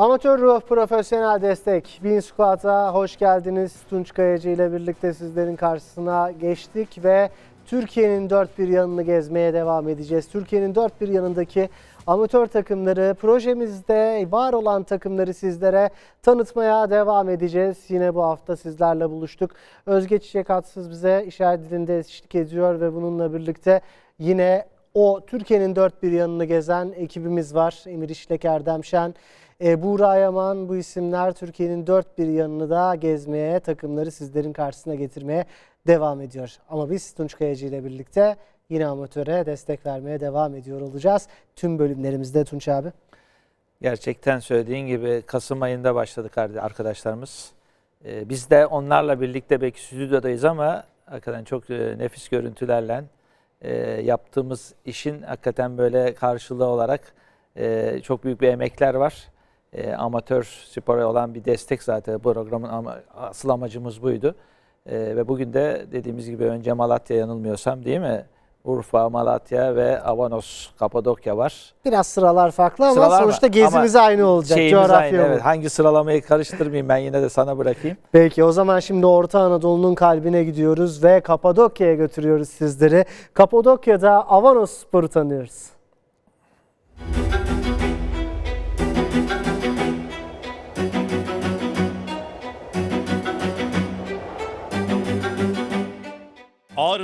Amatör ruh profesyonel destek. Bin Squat'a hoş geldiniz. Tunç Kayacı ile birlikte sizlerin karşısına geçtik ve Türkiye'nin dört bir yanını gezmeye devam edeceğiz. Türkiye'nin dört bir yanındaki amatör takımları, projemizde var olan takımları sizlere tanıtmaya devam edeceğiz. Yine bu hafta sizlerle buluştuk. Özge Çiçek Atsız bize işaret dilinde eşlik ediyor ve bununla birlikte yine o Türkiye'nin dört bir yanını gezen ekibimiz var. Emir İşlek, Erdem Şen, e, Buğra Yaman bu isimler Türkiye'nin dört bir yanını da gezmeye, takımları sizlerin karşısına getirmeye devam ediyor. Ama biz Tunç Kayacı ile birlikte yine amatöre destek vermeye devam ediyor olacağız. Tüm bölümlerimizde Tunç abi. Gerçekten söylediğin gibi Kasım ayında başladık ar- arkadaşlarımız. Ee, biz de onlarla birlikte belki stüdyodayız ama hakikaten çok e, nefis görüntülerle e, yaptığımız işin hakikaten böyle karşılığı olarak e, çok büyük bir emekler var. E, amatör spora olan bir destek zaten programın ama, asıl amacımız buydu. E, ve bugün de dediğimiz gibi önce Malatya yanılmıyorsam değil mi? Urfa, Malatya ve Avanos, Kapadokya var. Biraz sıralar farklı ama Sıralar mı? sonuçta gezimiz aynı olacak. Coğrafya aynı, evet. Hangi sıralamayı karıştırmayayım ben yine de sana bırakayım. Peki o zaman şimdi Orta Anadolu'nun kalbine gidiyoruz ve Kapadokya'ya götürüyoruz sizleri. Kapadokya'da Avanos Spor'u tanıyoruz.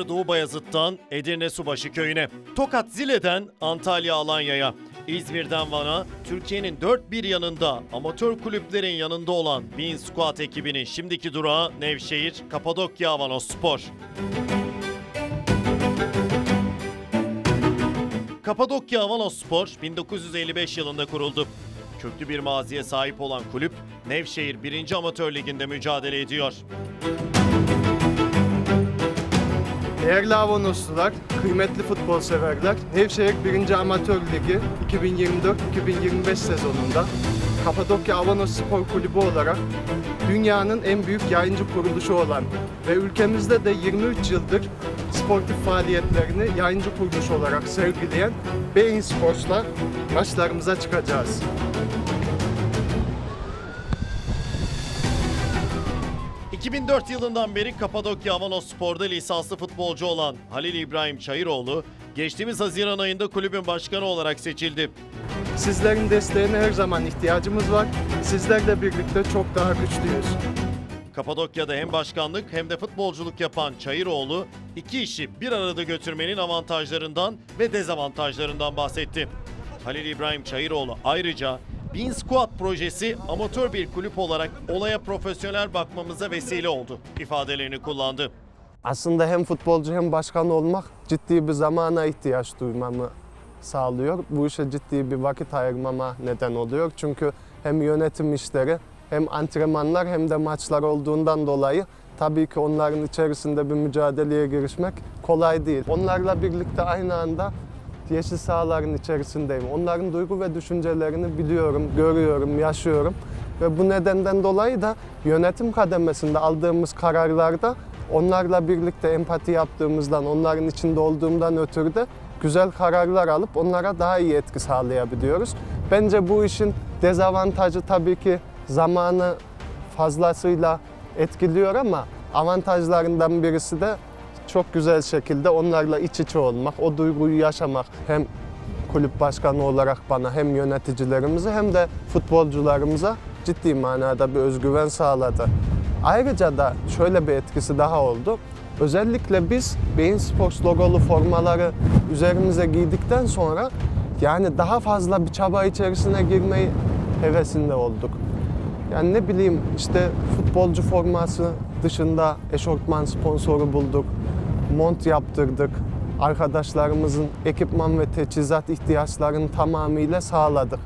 Doğu Bayazıt'tan Edirne Subaşı köyüne, Tokat Zile'den Antalya Alanya'ya, İzmir'den Van'a, Türkiye'nin dört bir yanında amatör kulüplerin yanında olan Bin Squat ekibinin şimdiki durağı Nevşehir, Kapadokya Avanos Spor. Kapadokya Avanos Spor 1955 yılında kuruldu. Köklü bir maziye sahip olan kulüp Nevşehir 1. Amatör Ligi'nde mücadele ediyor. Değerli Avanoslular, kıymetli futbol severler, Nevşehir 1. Amatör Ligi 2024-2025 sezonunda Kapadokya Avanos Spor Kulübü olarak dünyanın en büyük yayıncı kuruluşu olan ve ülkemizde de 23 yıldır sportif faaliyetlerini yayıncı kuruluş olarak sergileyen Bein Sports'la maçlarımıza çıkacağız. ...2004 yılından beri Kapadokya Avanos Spor'da lisanslı futbolcu olan Halil İbrahim Çayıroğlu... ...geçtiğimiz Haziran ayında kulübün başkanı olarak seçildi. Sizlerin desteğine her zaman ihtiyacımız var. Sizlerle birlikte çok daha güçlüyüz. Kapadokya'da hem başkanlık hem de futbolculuk yapan Çayıroğlu... ...iki işi bir arada götürmenin avantajlarından ve dezavantajlarından bahsetti. Halil İbrahim Çayıroğlu ayrıca... Bin Squad projesi amatör bir kulüp olarak olaya profesyonel bakmamıza vesile oldu ifadelerini kullandı. Aslında hem futbolcu hem başkan olmak ciddi bir zamana ihtiyaç duymamı sağlıyor. Bu işe ciddi bir vakit ayırmama neden oluyor. Çünkü hem yönetim işleri hem antrenmanlar hem de maçlar olduğundan dolayı tabii ki onların içerisinde bir mücadeleye girişmek kolay değil. Onlarla birlikte aynı anda yeşil sahaların içerisindeyim. Onların duygu ve düşüncelerini biliyorum, görüyorum, yaşıyorum. Ve bu nedenden dolayı da yönetim kademesinde aldığımız kararlarda onlarla birlikte empati yaptığımızdan, onların içinde olduğumdan ötürü de güzel kararlar alıp onlara daha iyi etki sağlayabiliyoruz. Bence bu işin dezavantajı tabii ki zamanı fazlasıyla etkiliyor ama avantajlarından birisi de çok güzel şekilde onlarla iç içe olmak, o duyguyu yaşamak hem kulüp başkanı olarak bana hem yöneticilerimize hem de futbolcularımıza ciddi manada bir özgüven sağladı. Ayrıca da şöyle bir etkisi daha oldu. Özellikle biz Beyin Sports logolu formaları üzerimize giydikten sonra yani daha fazla bir çaba içerisine girmeyi hevesinde olduk. Yani ne bileyim işte futbolcu forması dışında eşortman sponsoru bulduk, mont yaptırdık. Arkadaşlarımızın ekipman ve teçhizat ihtiyaçlarını tamamıyla sağladık.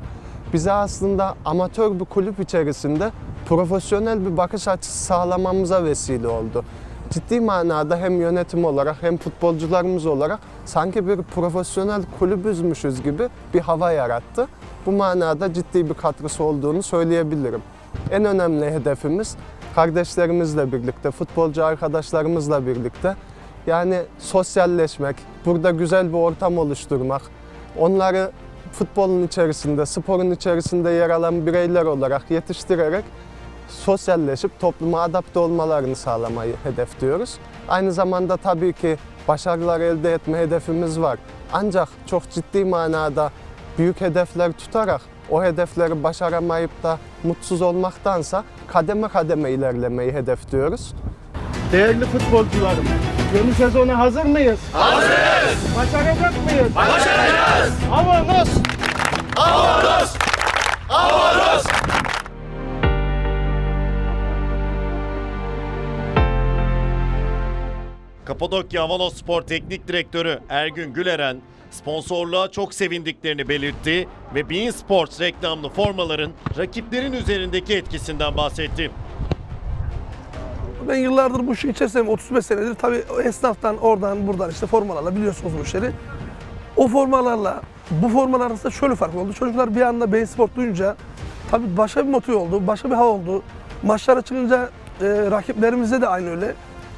Bize aslında amatör bir kulüp içerisinde profesyonel bir bakış açısı sağlamamıza vesile oldu. Ciddi manada hem yönetim olarak hem futbolcularımız olarak sanki bir profesyonel kulübüzmüşüz gibi bir hava yarattı. Bu manada ciddi bir katkısı olduğunu söyleyebilirim. En önemli hedefimiz kardeşlerimizle birlikte, futbolcu arkadaşlarımızla birlikte yani sosyalleşmek, burada güzel bir ortam oluşturmak, onları futbolun içerisinde, sporun içerisinde yer alan bireyler olarak yetiştirerek sosyalleşip topluma adapte olmalarını sağlamayı hedefliyoruz. Aynı zamanda tabii ki başarılar elde etme hedefimiz var. Ancak çok ciddi manada büyük hedefler tutarak o hedefleri başaramayıp da mutsuz olmaktansa kademe kademe ilerlemeyi hedefliyoruz. Değerli futbolcularım, yeni sezona hazır mıyız? Hazırız. Başaracak mıyız? Başaracağız. Avanos. Kapadokya Avanos Spor Teknik Direktörü Ergün Güleren sponsorluğa çok sevindiklerini belirtti ve Bein Sports reklamlı formaların rakiplerin üzerindeki etkisinden bahsetti. Ben yıllardır bu işin içerisindeyim. 35 senedir tabii esnaftan oradan buradan işte formalarla biliyorsunuz bu işleri. O formalarla bu formalar arasında şöyle fark oldu. Çocuklar bir anda Beyin Sport duyunca tabii başka bir motive oldu, başka bir hava oldu. Maçlara çıkınca e, rakiplerimizde de aynı öyle.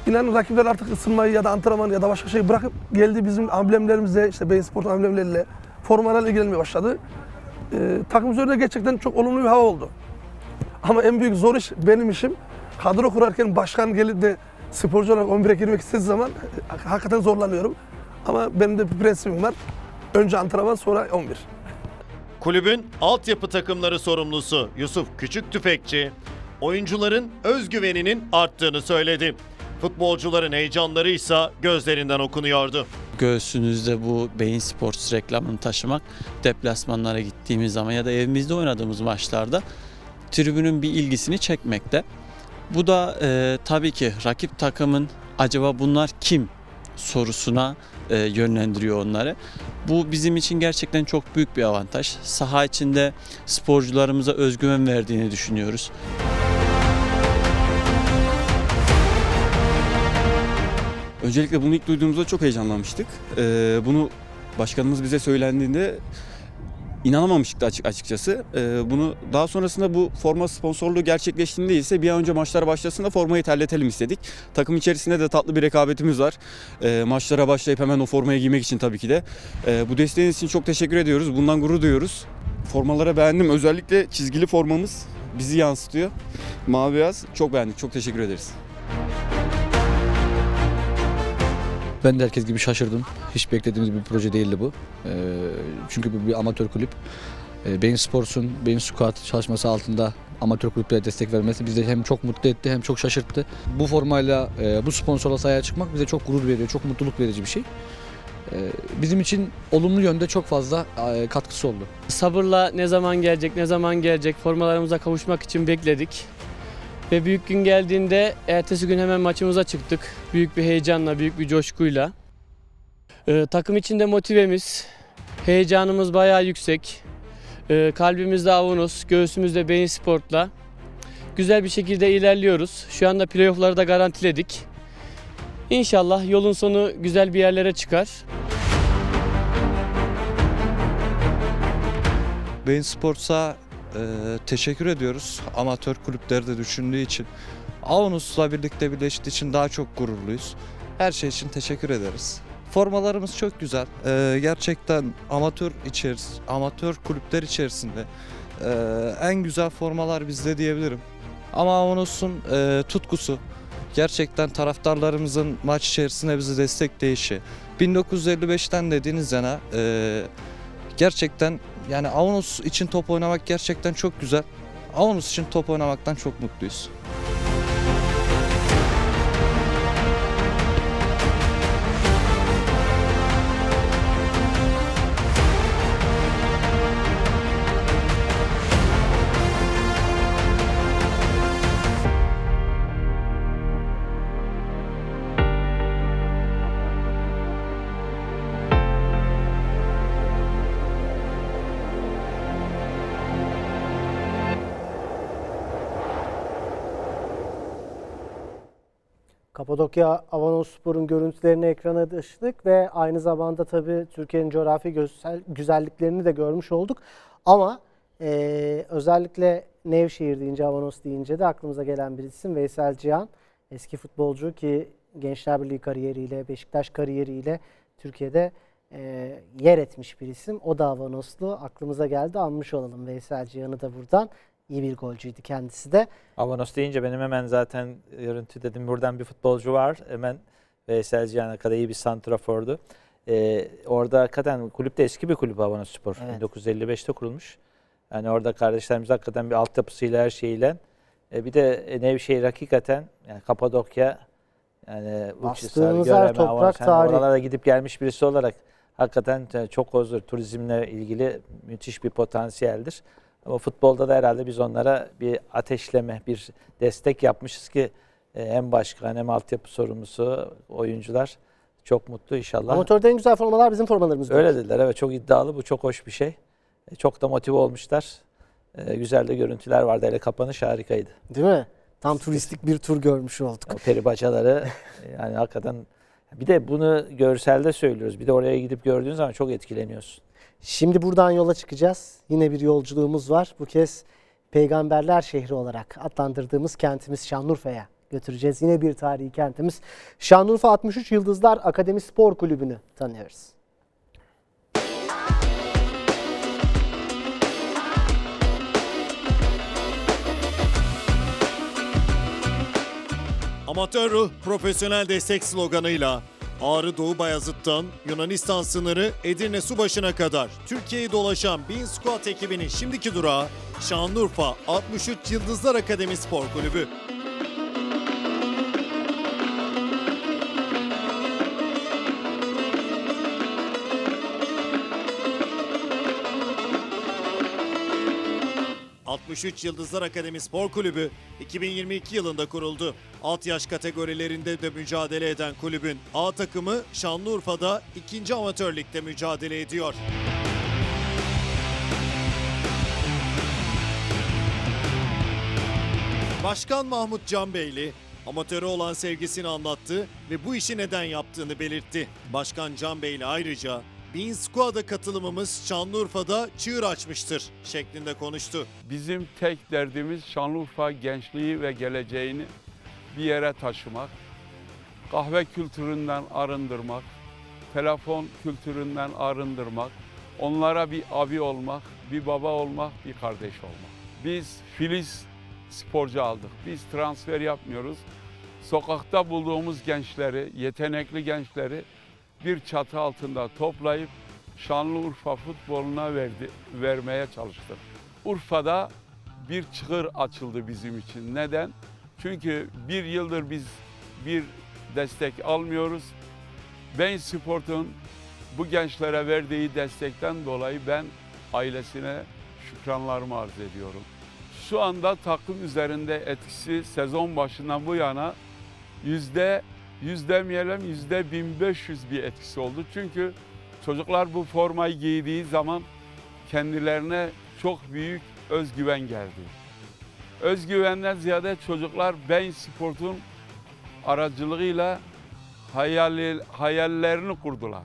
İnanın rakipler artık ısınmayı ya da antrenmanı ya da başka şeyi bırakıp geldi bizim amblemlerimizle işte Beyin Sport amblemleriyle formalarla ilgilenmeye başladı. E, takım üzerinde gerçekten çok olumlu bir hava oldu. Ama en büyük zor iş benim işim. Kadro kurarken başkan gelip de sporcu olarak 11'e girmek istediği zaman hakikaten zorlanıyorum. Ama benim de bir prensibim var. Önce antrenman sonra 11. Kulübün altyapı takımları sorumlusu Yusuf Küçük Tüfekçi, oyuncuların özgüveninin arttığını söyledi. Futbolcuların heyecanları ise gözlerinden okunuyordu. göğsünüzde bu Beyin Sports reklamını taşımak deplasmanlara gittiğimiz zaman ya da evimizde oynadığımız maçlarda tribünün bir ilgisini çekmekte. Bu da e, tabii ki rakip takımın acaba bunlar kim sorusuna e, yönlendiriyor onları. Bu bizim için gerçekten çok büyük bir avantaj. Saha içinde sporcularımıza özgüven verdiğini düşünüyoruz. Öncelikle bunu ilk duyduğumuzda çok heyecanlanmıştık. Ee, bunu başkanımız bize söylendiğinde inanamamıştık açık açıkçası. Ee, bunu daha sonrasında bu forma sponsorluğu gerçekleştiğinde ise bir an önce maçlar başlasın da formayı terletelim istedik. Takım içerisinde de tatlı bir rekabetimiz var. Ee, maçlara başlayıp hemen o formayı giymek için tabii ki de. Ee, bu desteğiniz için çok teşekkür ediyoruz. Bundan gurur duyuyoruz. Formalara beğendim. Özellikle çizgili formamız bizi yansıtıyor. Mavi beyaz. Çok beğendik. Çok teşekkür ederiz. Ben de herkes gibi şaşırdım. Hiç beklediğimiz bir proje değildi bu. Ee, çünkü bu bir amatör kulüp. Ee, Beyin Sports'un Beyin Squad çalışması altında amatör kulüplere destek vermesi bizi hem çok mutlu etti hem çok şaşırttı. Bu formayla e, bu sponsorla sahaya çıkmak bize çok gurur veriyor, çok mutluluk verici bir şey. Ee, bizim için olumlu yönde çok fazla e, katkısı oldu. Sabırla ne zaman gelecek, ne zaman gelecek formalarımıza kavuşmak için bekledik. Ve büyük gün geldiğinde ertesi gün hemen maçımıza çıktık. Büyük bir heyecanla, büyük bir coşkuyla. Ee, takım içinde motivemiz, heyecanımız bayağı yüksek. Ee, kalbimizde Avunus, göğsümüzde Beyin Sport'la. Güzel bir şekilde ilerliyoruz. Şu anda playoff'ları da garantiledik. İnşallah yolun sonu güzel bir yerlere çıkar. Beyin Sports'a e, teşekkür ediyoruz. Amatör kulüpleri de düşündüğü için. Avunus'la birlikte birleştiği için daha çok gururluyuz. Her şey için teşekkür ederiz. Formalarımız çok güzel. E, gerçekten amatör içeris amatör kulüpler içerisinde e, en güzel formalar bizde diyebilirim. Ama Avunus'un e, tutkusu, gerçekten taraftarlarımızın maç içerisinde bizi destekleyişi. 1955'ten dediğiniz yana e, gerçekten yani Avanos için top oynamak gerçekten çok güzel. Avanos için top oynamaktan çok mutluyuz. Kapadokya Avanosspor'un görüntülerini ekrana taşıdık ve aynı zamanda tabii Türkiye'nin coğrafi güzelliklerini de görmüş olduk. Ama eee, özellikle Nevşehir deyince, Avanos deyince de aklımıza gelen bir isim Veysel Cihan. Eski futbolcu ki Gençler Birliği kariyeriyle, Beşiktaş kariyeriyle Türkiye'de e, yer etmiş bir isim. O da Avanoslu. Aklımıza geldi. Anmış olalım Veysel Cihan'ı da buradan. İyi bir golcüydü kendisi de. Avanos deyince benim hemen zaten görüntü dedim buradan bir futbolcu var. Hemen Veysel Cihan'a kadar iyi bir santrafordu. Ee, orada hakikaten kulüp de eski bir kulüp Avanos Spor. Evet. 1955'te kurulmuş. Yani orada kardeşlerimiz hakikaten bir altyapısıyla her şeyiyle. E, bir de Nevşehir hakikaten yani Kapadokya yani Uçhisar, Göreme, toprak Avanos, yani tarih. oralara gidip gelmiş birisi olarak hakikaten e, çok huzur turizmle ilgili müthiş bir potansiyeldir. Ama futbolda da herhalde biz onlara bir ateşleme, bir destek yapmışız ki e, hem başkan hem altyapı sorumlusu oyuncular çok mutlu inşallah. Amatörde en güzel formalar bizim formalarımız. Öyle dediler evet çok iddialı bu çok hoş bir şey. E, Çok da motive olmuşlar. E, Güzel de görüntüler vardı hele kapanış harikaydı. Değil mi? Tam turistik bir tur görmüş olduk. O peri bacaları e, yani hakikaten bir de bunu görselde söylüyoruz. Bir de oraya gidip gördüğün zaman çok etkileniyorsun. Şimdi buradan yola çıkacağız. Yine bir yolculuğumuz var. Bu kez peygamberler şehri olarak adlandırdığımız kentimiz Şanlıurfa'ya götüreceğiz. Yine bir tarihi kentimiz. Şanlıurfa 63 Yıldızlar Akademi Spor Kulübü'nü tanıyoruz. Amatör ruh, profesyonel destek sloganıyla Ağrı Doğu Bayazıt'tan Yunanistan sınırı Edirne Subaşı'na kadar Türkiye'yi dolaşan Bin Squad ekibinin şimdiki durağı Şanlıurfa 63 Yıldızlar Akademi Spor Kulübü. ...63 Yıldızlar Akademi Spor Kulübü 2022 yılında kuruldu. Alt yaş kategorilerinde de mücadele eden kulübün A takımı Şanlıurfa'da 2. Amatör Lig'de mücadele ediyor. Başkan Mahmut Canbeyli amatöre olan sevgisini anlattı ve bu işi neden yaptığını belirtti. Başkan Canbeyli ayrıca Bin Squad'a katılımımız Şanlıurfa'da çığır açmıştır şeklinde konuştu. Bizim tek derdimiz Şanlıurfa gençliği ve geleceğini bir yere taşımak. Kahve kültüründen arındırmak, telefon kültüründen arındırmak, onlara bir abi olmak, bir baba olmak, bir kardeş olmak. Biz Filiz sporcu aldık. Biz transfer yapmıyoruz. Sokakta bulduğumuz gençleri, yetenekli gençleri bir çatı altında toplayıp Şanlıurfa futboluna verdi, vermeye çalıştık. Urfa'da bir çığır açıldı bizim için. Neden? Çünkü bir yıldır biz bir destek almıyoruz. Ben Sport'un bu gençlere verdiği destekten dolayı ben ailesine şükranlarımı arz ediyorum. Şu anda takım üzerinde etkisi sezon başından bu yana yüzde yüz demeyelim yüzde 1500 bir etkisi oldu. Çünkü çocuklar bu formayı giydiği zaman kendilerine çok büyük özgüven geldi. Özgüvenden ziyade çocuklar Ben Sport'un aracılığıyla hayali, hayallerini kurdular.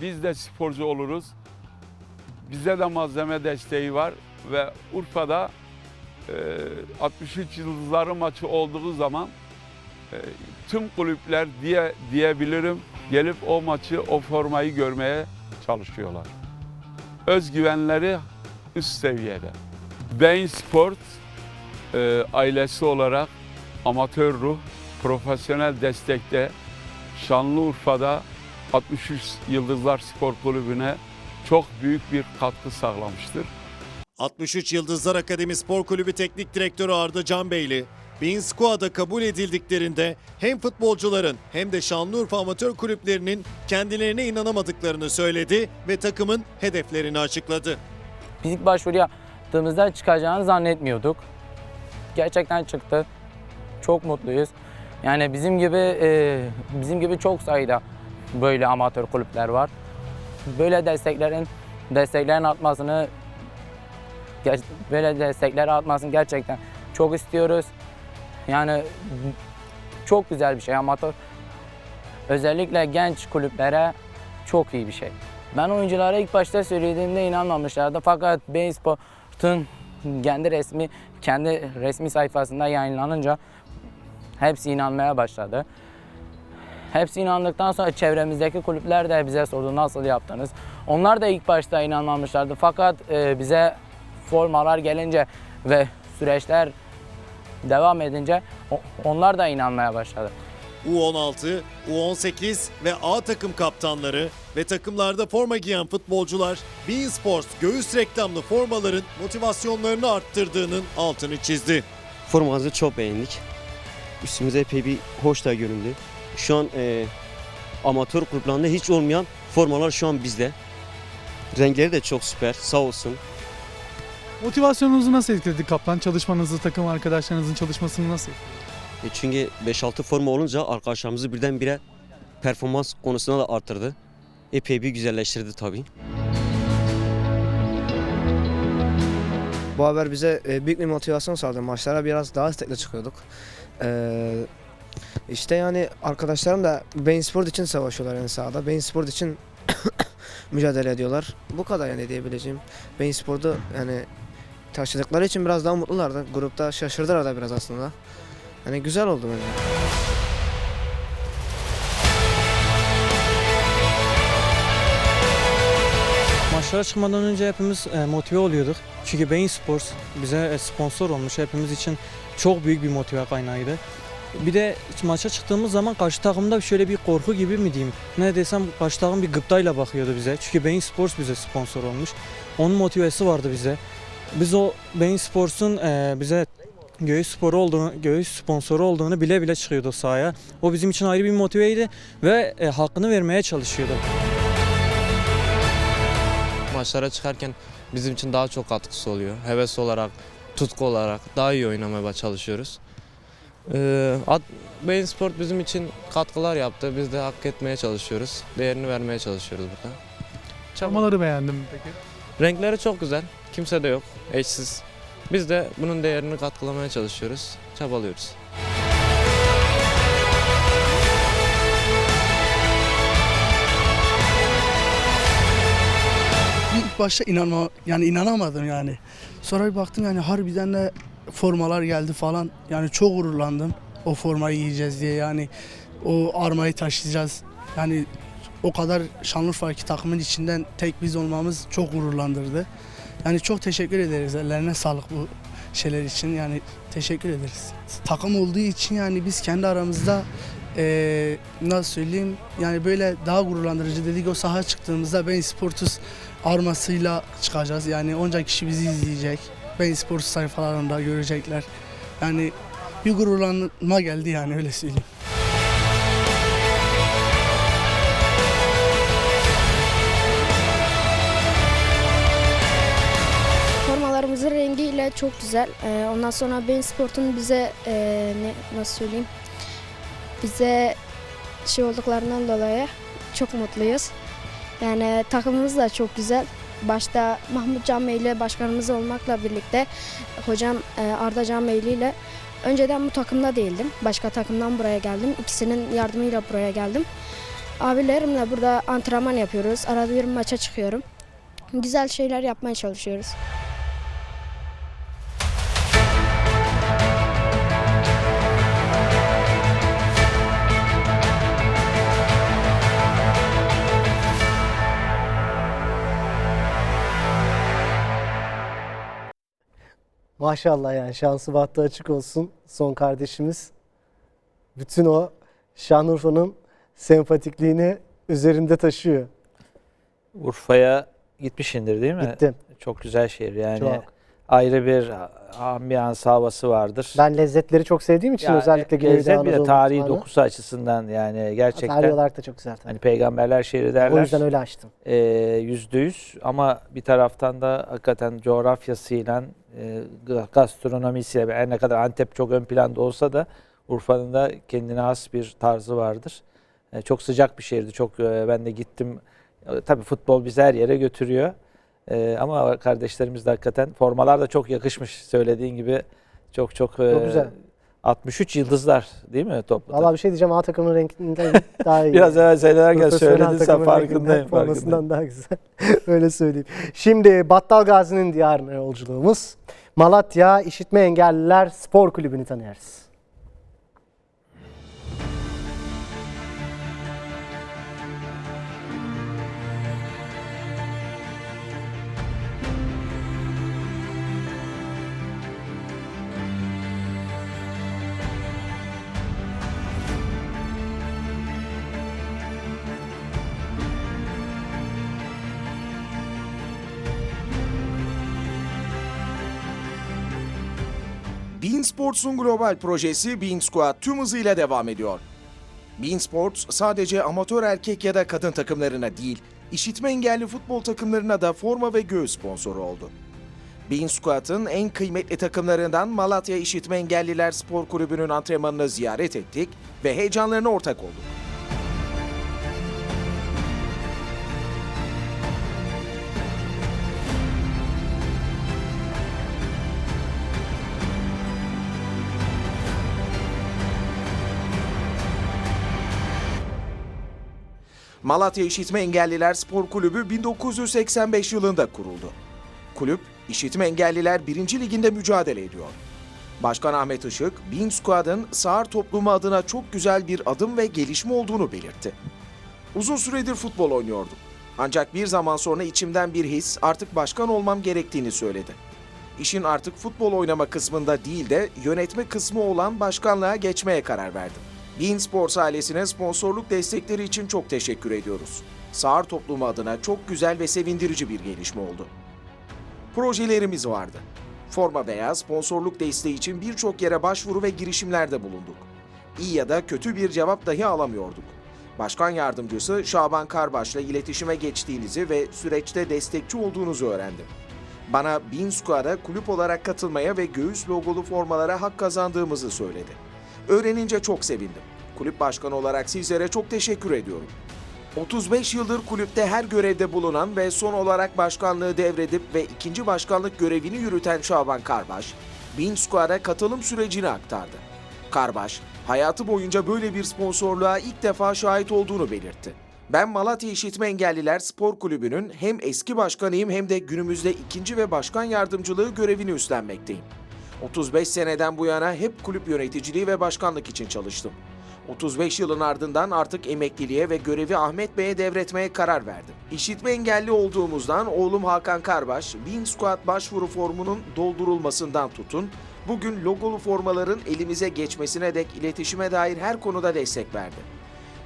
Biz de sporcu oluruz. Bize de malzeme desteği var ve Urfa'da e, 63 yıldızları maçı olduğu zaman tüm kulüpler diye diyebilirim gelip o maçı, o formayı görmeye çalışıyorlar. Özgüvenleri üst seviyede. Bein Sport e, ailesi olarak amatör ruh, profesyonel destekte Şanlıurfa'da 63 Yıldızlar Spor Kulübü'ne çok büyük bir katkı sağlamıştır. 63 Yıldızlar Akademi Spor Kulübü Teknik Direktörü Arda Canbeyli, Bin Squad'a kabul edildiklerinde hem futbolcuların hem de Şanlıurfa amatör kulüplerinin kendilerine inanamadıklarını söyledi ve takımın hedeflerini açıkladı. Biz ilk başvuru yaptığımızda çıkacağını zannetmiyorduk. Gerçekten çıktı. Çok mutluyuz. Yani bizim gibi e, bizim gibi çok sayıda böyle amatör kulüpler var. Böyle desteklerin desteklerin artmasını böyle destekler artmasını gerçekten çok istiyoruz. Yani çok güzel bir şey amatör. Özellikle genç kulüplere çok iyi bir şey. Ben oyunculara ilk başta söylediğimde inanmamışlardı fakat Bein Sport'un kendi resmi kendi resmi sayfasında yayınlanınca hepsi inanmaya başladı. Hepsi inandıktan sonra çevremizdeki kulüpler de bize sordu nasıl yaptınız. Onlar da ilk başta inanmamışlardı fakat e, bize formalar gelince ve süreçler devam edince onlar da inanmaya başladı. U16, U18 ve A takım kaptanları ve takımlarda forma giyen futbolcular Bein Sports göğüs reklamlı formaların motivasyonlarını arttırdığının altını çizdi. Formanızı çok beğendik. Üstümüze epey bir hoş da göründü. Şu an e, amatör gruplarında hiç olmayan formalar şu an bizde. Renkleri de çok süper. Sağ olsun. Motivasyonunuzu nasıl etkiledi kaptan? Çalışmanızı, takım arkadaşlarınızın çalışmasını nasıl etkiledi? E, çünkü 5-6 forma olunca arkadaşlarımızı birdenbire performans konusunda da arttırdı. Epey bir güzelleştirdi tabii. Bu haber bize e, büyük bir motivasyon sağladı. Maçlara biraz daha istekli çıkıyorduk. Ee, işte yani arkadaşlarım da Bein Sport için savaşıyorlar yani sahada. Bein Sport için mücadele ediyorlar. Bu kadar yani diyebileceğim. Bein Sport'u yani taşıdıkları için biraz daha mutlulardı. Grupta şaşırdılar da biraz aslında. Yani güzel oldu bence. Maçlara çıkmadan önce hepimiz e, motive oluyorduk. Çünkü Bein Sports bize e, sponsor olmuş. Hepimiz için çok büyük bir motive kaynağıydı. Bir de maça çıktığımız zaman karşı takımda şöyle bir korku gibi mi diyeyim. Ne desem karşı takım bir gıptayla bakıyordu bize. Çünkü Bein Sports bize sponsor olmuş. Onun motivesi vardı bize. Biz o Bein Sports'un e, bize göğüs sporu olduğunu, göğüs sponsoru olduğunu bile bile çıkıyordu sahaya. O bizim için ayrı bir motiveydi ve e, hakkını vermeye çalışıyordu. Maçlara çıkarken bizim için daha çok katkısı oluyor. Heves olarak, tutku olarak daha iyi oynamaya çalışıyoruz. Ee, At- Beyin Sport bizim için katkılar yaptı. Biz de hak etmeye çalışıyoruz. Değerini vermeye çalışıyoruz burada. Formaları beğendim peki? Renkleri çok güzel. Kimse de yok. Eşsiz. Biz de bunun değerini katkılamaya çalışıyoruz. Çabalıyoruz. İlk başta inanma yani inanamadım yani. Sonra bir baktım yani harbiden de formalar geldi falan. Yani çok gururlandım. O formayı giyeceğiz diye yani o armayı taşıyacağız. Yani o kadar Şanlıurfa'daki takımın içinden tek biz olmamız çok gururlandırdı. Yani çok teşekkür ederiz. Ellerine sağlık bu şeyler için. Yani teşekkür ederiz. Takım olduğu için yani biz kendi aramızda eee, nasıl söyleyeyim yani böyle daha gururlandırıcı dedik o sahaya çıktığımızda ben Sportus armasıyla çıkacağız. Yani onca kişi bizi izleyecek. Ben Sportus sayfalarında görecekler. Yani bir gururlanma geldi yani öyle söyleyeyim. Çok güzel. Ee, ondan sonra Bein Sport'un bize e, ne nasıl söyleyeyim bize şey olduklarından dolayı çok mutluyuz. Yani takımımız da çok güzel. Başta Mahmut Canmeyli başkanımız olmakla birlikte hocam e, Arda Canmeyli ile önceden bu takımda değildim. Başka takımdan buraya geldim. İkisinin yardımıyla buraya geldim. Abilerimle burada antrenman yapıyoruz. Arada bir maça çıkıyorum. Güzel şeyler yapmaya çalışıyoruz. Maşallah yani şansı bahtı açık olsun son kardeşimiz. Bütün o Şanlıurfa'nın sempatikliğini üzerinde taşıyor. Urfa'ya gitmişindir değil mi? Gittim. Çok güzel şehir yani. Çok. Ayrı bir ambiyans havası vardır. Ben lezzetleri çok sevdiğim için Yani özellikle Güneydoğu lezzet bir de Anadolu tarihi mutfağını. dokusu açısından yani gerçekten Tarihi olarak da çok güzel tabii. hani peygamberler şehri derler. O yüzden öyle açtım. Ee, Yüzde yüz ama bir taraftan da hakikaten coğrafyasıyla, e, ga- gastronomisiyle her ne kadar Antep çok ön planda olsa da Urfa'nın da kendine has bir tarzı vardır. E, çok sıcak bir şehirdi. Çok e, ben de gittim. E, tabii futbol bizi her yere götürüyor. E, ama kardeşlerimiz de hakikaten formalar da çok yakışmış söylediğin gibi. Çok çok, e, Çok güzel. 63 yıldızlar değil mi toplamda? Valla bir şey diyeceğim A takımın renginden daha iyi. Biraz evvel söylerken söyledin sen farkındayım. Formasından daha güzel. Öyle söyleyeyim. Şimdi Battal Gazi'nin diyarına yolculuğumuz. Malatya İşitme Engelliler Spor Kulübü'nü tanıyoruz. Bein Sports'un global projesi Bein Squad tüm hızıyla devam ediyor. Bein Sports sadece amatör erkek ya da kadın takımlarına değil, işitme engelli futbol takımlarına da forma ve göğüs sponsoru oldu. Bein Squad'ın en kıymetli takımlarından Malatya İşitme Engelliler Spor Kulübü'nün antrenmanını ziyaret ettik ve heyecanlarına ortak olduk. Malatya İşitme Engelliler Spor Kulübü 1985 yılında kuruldu. Kulüp, İşitme Engelliler 1. Liginde mücadele ediyor. Başkan Ahmet Işık, Bean Squad'ın sağır toplumu adına çok güzel bir adım ve gelişme olduğunu belirtti. Uzun süredir futbol oynuyordum. Ancak bir zaman sonra içimden bir his artık başkan olmam gerektiğini söyledi. İşin artık futbol oynama kısmında değil de yönetme kısmı olan başkanlığa geçmeye karar verdim. Bean Sports ailesine sponsorluk destekleri için çok teşekkür ediyoruz. Sağır toplumu adına çok güzel ve sevindirici bir gelişme oldu. Projelerimiz vardı. Forma veya sponsorluk desteği için birçok yere başvuru ve girişimlerde bulunduk. İyi ya da kötü bir cevap dahi alamıyorduk. Başkan yardımcısı Şaban Karbaş'la iletişime geçtiğinizi ve süreçte destekçi olduğunuzu öğrendim. Bana Bean Squad'a kulüp olarak katılmaya ve göğüs logolu formalara hak kazandığımızı söyledi. Öğrenince çok sevindim. Kulüp başkanı olarak sizlere çok teşekkür ediyorum. 35 yıldır kulüpte her görevde bulunan ve son olarak başkanlığı devredip ve ikinci başkanlık görevini yürüten Şaban Karbaş, Bean Squad'a katılım sürecini aktardı. Karbaş, hayatı boyunca böyle bir sponsorluğa ilk defa şahit olduğunu belirtti. Ben Malatya İşitme Engelliler Spor Kulübü'nün hem eski başkanıyım hem de günümüzde ikinci ve başkan yardımcılığı görevini üstlenmekteyim. 35 seneden bu yana hep kulüp yöneticiliği ve başkanlık için çalıştım. 35 yılın ardından artık emekliliğe ve görevi Ahmet Bey'e devretmeye karar verdim. İşitme engelli olduğumuzdan oğlum Hakan Karbaş, Bean Squad başvuru formunun doldurulmasından tutun, bugün logolu formaların elimize geçmesine dek iletişime dair her konuda destek verdi.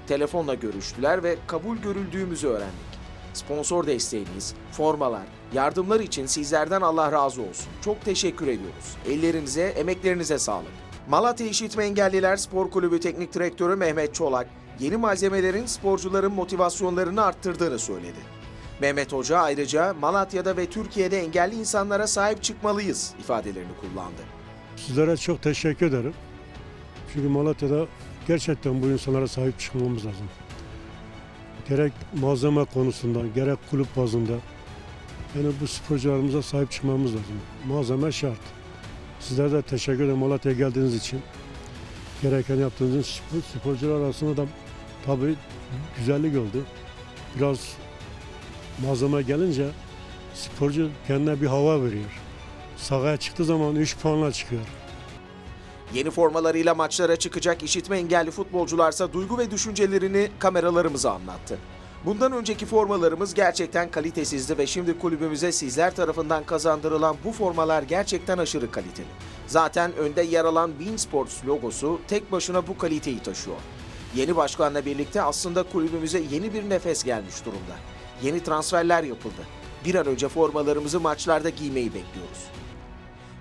Telefonla görüştüler ve kabul görüldüğümüzü öğrendik. Sponsor desteğiniz, formalar, yardımlar için sizlerden Allah razı olsun. Çok teşekkür ediyoruz. Ellerinize, emeklerinize sağlık. Malatya İşitme Engelliler Spor Kulübü Teknik Direktörü Mehmet Çolak, yeni malzemelerin sporcuların motivasyonlarını arttırdığını söyledi. Mehmet Hoca ayrıca Malatya'da ve Türkiye'de engelli insanlara sahip çıkmalıyız ifadelerini kullandı. Sizlere çok teşekkür ederim. Çünkü Malatya'da gerçekten bu insanlara sahip çıkmamız lazım. Gerek malzeme konusunda, gerek kulüp bazında. Yani bu sporcularımıza sahip çıkmamız lazım. Malzeme şart. Sizlere de teşekkür ederim Malatya'ya geldiğiniz için. Gereken yaptığınız için spor- sporcular arasında da tabii güzellik oldu. Biraz malzeme gelince sporcu kendine bir hava veriyor. Sahaya çıktığı zaman 3 puanla çıkıyor. Yeni formalarıyla maçlara çıkacak işitme engelli futbolcularsa duygu ve düşüncelerini kameralarımıza anlattı. Bundan önceki formalarımız gerçekten kalitesizdi ve şimdi kulübümüze sizler tarafından kazandırılan bu formalar gerçekten aşırı kaliteli. Zaten önde yer alan Bean Sports logosu tek başına bu kaliteyi taşıyor. Yeni başkanla birlikte aslında kulübümüze yeni bir nefes gelmiş durumda. Yeni transferler yapıldı. Bir an önce formalarımızı maçlarda giymeyi bekliyoruz.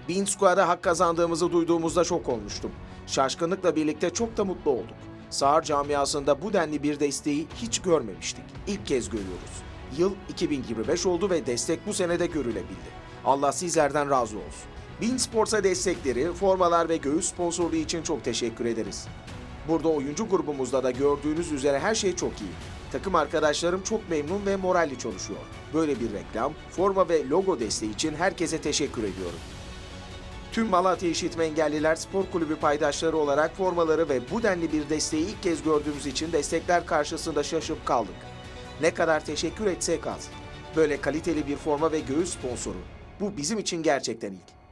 Bean Squad'a hak kazandığımızı duyduğumuzda şok olmuştum. Şaşkınlıkla birlikte çok da mutlu olduk. Sağır camiasında bu denli bir desteği hiç görmemiştik. İlk kez görüyoruz. Yıl 2025 oldu ve destek bu senede görülebildi. Allah sizlerden razı olsun. Bean Sports'a destekleri, formalar ve göğüs sponsorluğu için çok teşekkür ederiz. Burada oyuncu grubumuzda da gördüğünüz üzere her şey çok iyi. Takım arkadaşlarım çok memnun ve moralli çalışıyor. Böyle bir reklam, forma ve logo desteği için herkese teşekkür ediyorum. Tüm Malatya İşitme Engelliler Spor Kulübü paydaşları olarak formaları ve bu denli bir desteği ilk kez gördüğümüz için destekler karşısında şaşıp kaldık. Ne kadar teşekkür etsek az. Böyle kaliteli bir forma ve göğüs sponsoru. Bu bizim için gerçekten ilk.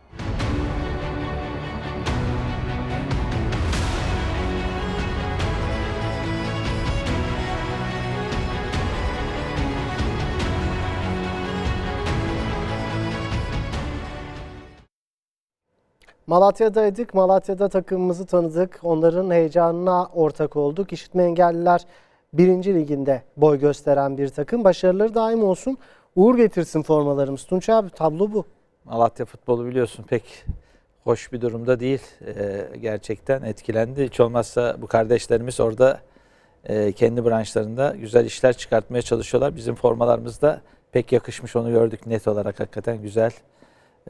Malatya'daydık. Malatya'da takımımızı tanıdık. Onların heyecanına ortak olduk. İşitme engelliler birinci liginde boy gösteren bir takım. Başarıları daim olsun. Uğur getirsin formalarımız. Tunç abi tablo bu. Malatya futbolu biliyorsun pek hoş bir durumda değil. Ee, gerçekten etkilendi. Hiç olmazsa bu kardeşlerimiz orada e, kendi branşlarında güzel işler çıkartmaya çalışıyorlar. Bizim formalarımız da pek yakışmış onu gördük net olarak hakikaten güzel.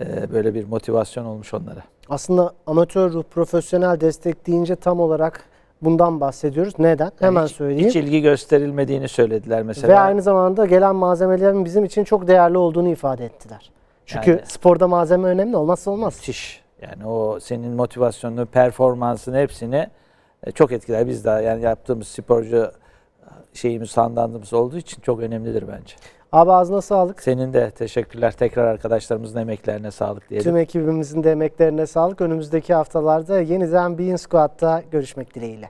E, böyle bir motivasyon olmuş onlara. Aslında amatör ruh, profesyonel destek deyince tam olarak bundan bahsediyoruz. Neden? Hemen hiç, söyleyeyim. Hiç ilgi gösterilmediğini söylediler mesela. Ve aynı zamanda gelen malzemelerin bizim için çok değerli olduğunu ifade ettiler. Çünkü Yani- sporda malzeme önemli olmazsa olmaz. Müthiş. Yani o senin motivasyonunu, performansını hepsini e, çok etkiler. Biz de yani yaptığımız sporcu şeyimiz, standartımız olduğu için çok önemlidir bence. Abi ağzına sağlık. Senin de teşekkürler. Tekrar arkadaşlarımızın emeklerine sağlık diyelim. Tüm ekibimizin de emeklerine sağlık. Önümüzdeki haftalarda yeniden Bean Squad'da görüşmek dileğiyle.